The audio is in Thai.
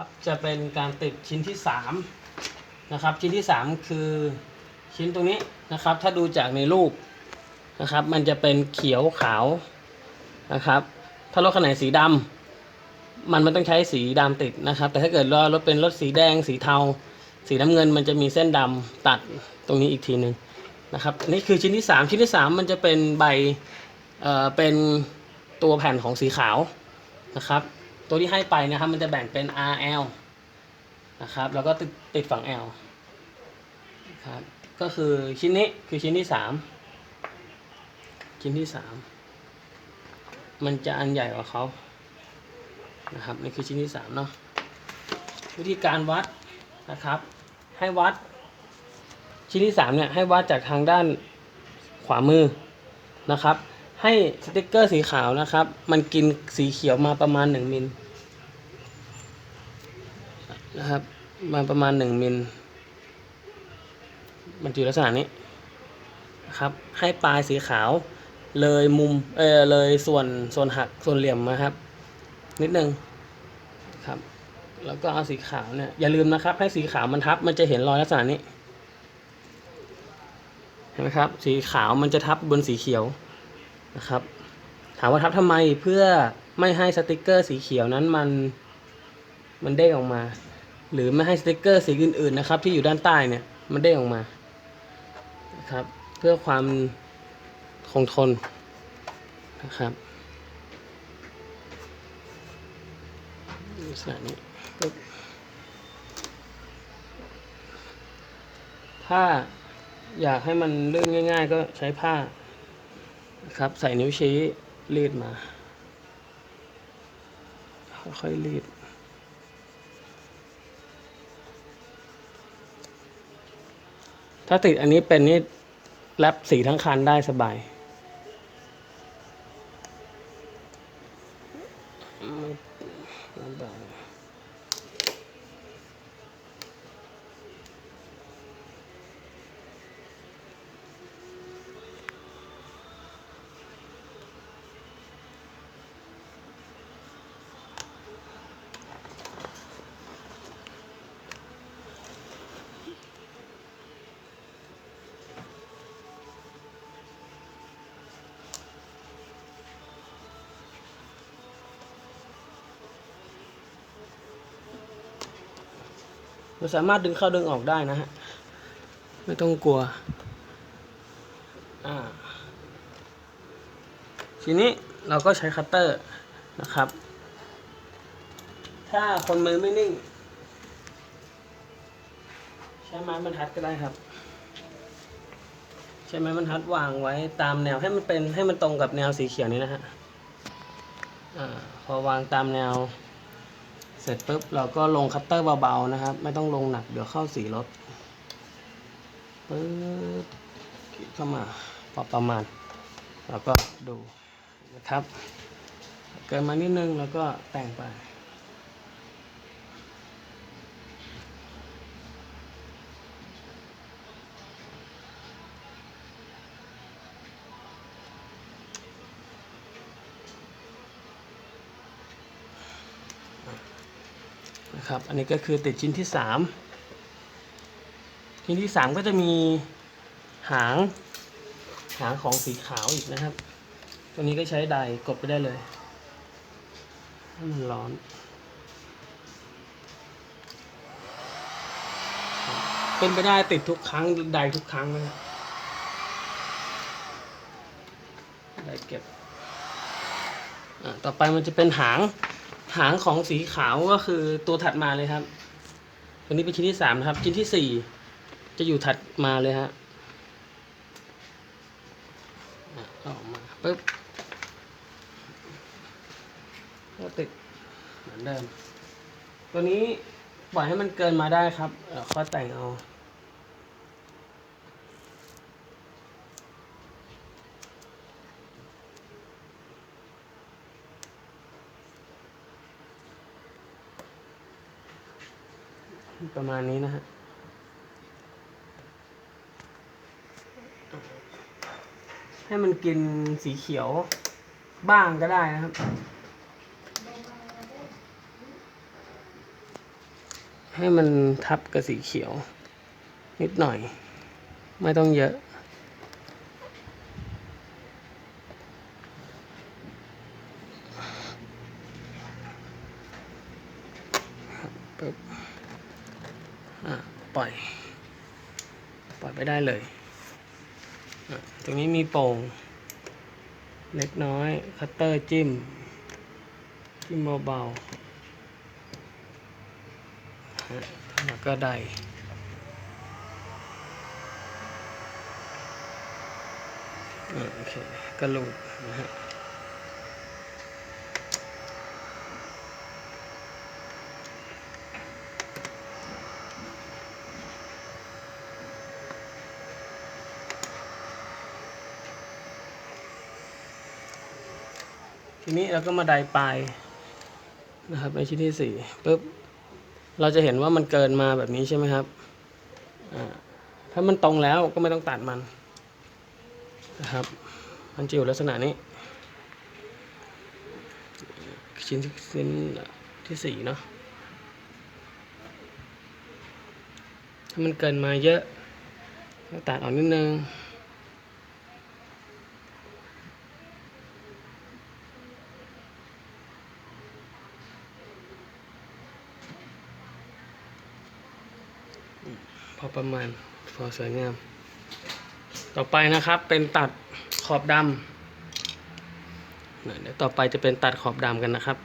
ครับจะเป็นการติดชิ้นที่สามนะครับชิ้นที่สามคือชิ้นตรงนี้นะครับ ถ้าดูจากในรูปนะครับ มันจะเป็นเขียวขาวนะครับ ถ้ารถคันไหนสีดำมันมันต้องใช้สีดำติดนะครับ แต่ถ้าเกิดว่ารถเป็นรถสีแดง สีเทา สีน้ำเงิน มันจะมีเส้นดำตัดตรงนี้อีกทีหนึ่งนะครับนี่คือชิ้นที่สามชิ้นที่สามมันจะเป็นใบเอ่อเป็นตัวแผ่นของสีขาวนะครับ ตัวที่ให้ไปนะครับ มันจะแบ่งเป็น RL นะครับ แล้วก็ติดติดฝั่ง L นะครับ ก็คือชิ้นนี้คือชิ้นที่สามชิ้นที่สามมันจะอันใหญ่กว่าเขานะครับนี่คือชิ้นที่สามเนาะวิธีการวัดนะครับ ให้วัด ชิ้นที่สามเนี่ยให้วัดจากทางด้านขวามือนะครับ ให้สติกเกอร์สีขาวนะครับ มันกินสีเขียวมาประมาณ1มิลนะครับ มาประมาณ1มิล มันอยู่ลักษณะนี้นะครับ ให้ปลายสีขาวเลยมุมเออเลยส่วนส่วนหักส่วนเหลี่ยมนะครับ นิดนึงครับแล้วก็เอาสีขาวเนี่ยอย่าลืมนะครับ ให้สีขาวมันทับมันจะเห็นรอยลักษณะนี้เห็นไหมครับ สีขาวมันจะทับบนสีเขียว นะครับ ถามว่าทับทำไมเพื่อไม่ให้สติกเกอร์สีเขียวนั้นมันมันเด้งออกมา หรือไม่ให้สติกเกอร์สีอื่นๆนะครับ ที่อยู่ด้านใต้เนี่ยมันเด้งออกมานะครับ เพื่อความคงทนนะครับลักษณะนี้ถ้าอยากให้มันเลื่นง่าย ๆ ก็ใช้ผ้า ครับ ใส่นิ้วชี้รีดมา ค่อยๆรีด ถ้าติดอันนี้เป็นนี่แรปสีทั้งคันได้สบาย เราสามารถดึงเข้าดึงออกได้นะฮะ ไม่ต้องกลัว อ่า ทีนี้เราก็ใช้คัตเตอร์นะครับ ถ้าคนมือไม่นิ่ง ใช้ไม้บรรทัดก็ได้ครับ ใช้ไม้บรรทัดวางไว้ตามแนวให้มันเป็นให้มันตรงกับแนวสีเขียวนี้นะฮะ อ่า พอวางตามแนว เสร็จปุ๊บเราก็ลงคัตเตอร์เบาๆนะครับ ไม่ต้องลงหนักเดี๋ยวเข้าสีรถปึ๊บขีดเข้ามาพอประมาณ แล้วก็ดูนะครับ เกินมานิดนึงแล้วก็แต่งไป นะครับ อันนี้ก็คือติดชิ้นที่สามชิ้นที่สามก็จะมีหาง หางของสีขาวอีกนะครับ ตัวนี้ก็ใช้ไดกดไปได้เลยมันร้อนเป็นไปได้ติดทุกครั้งไดทุกครั้งนะครับไดเก็บต่อไปมันจะเป็นหาง หางของสีขาวก็คือตัวถัดมาเลยครับ ตัวนี้เป็นชิ้นที่สามนะครับ ชิ้นที่สี่จะอยู่ถัดมาเลยฮะออกมาปึ๊บก็ติดเหมือนเดิม ตัวนี้ปล่อยให้มันเกินมาได้ครับเดี๋ยวค่อยแต่งเอา ประมาณนี้นะฮะให้มันกินสีเขียวบ้างก็ได้นะครับ ให้มันทับกับสีเขียว นิดหน่อย ไม่ต้องเยอะปึ๊บ ปล่อย ปล่อยไปได้เลย ตรงนี้มีโป่ง เล็กน้อย คัตเตอร์จิ้ม จิ้มเบาๆแล้วก็ได้โอเค กระลูดนะฮะ ทีนี้เราก็มาไดปลายนะครับในชิ้นที่สี่ปุ๊บเราจะเห็นว่ามันเกินมาแบบนี้ใช่ไหมครับถ้ามันตรงแล้วก็ไม่ต้องตัดมันนะครับ มันจะอยู่ลักษณะนี้ ชิ้นที่ชิ้นที่สี่เนาะถ้ามันเกินมาเยอะก็ตัดออกนิดนึง พอประมาณพอสวยงาม ต่อไปนะครับเป็นตัดขอบดำเดี๋ยวต่อไปจะเป็นตัดขอบดำกันนะครับ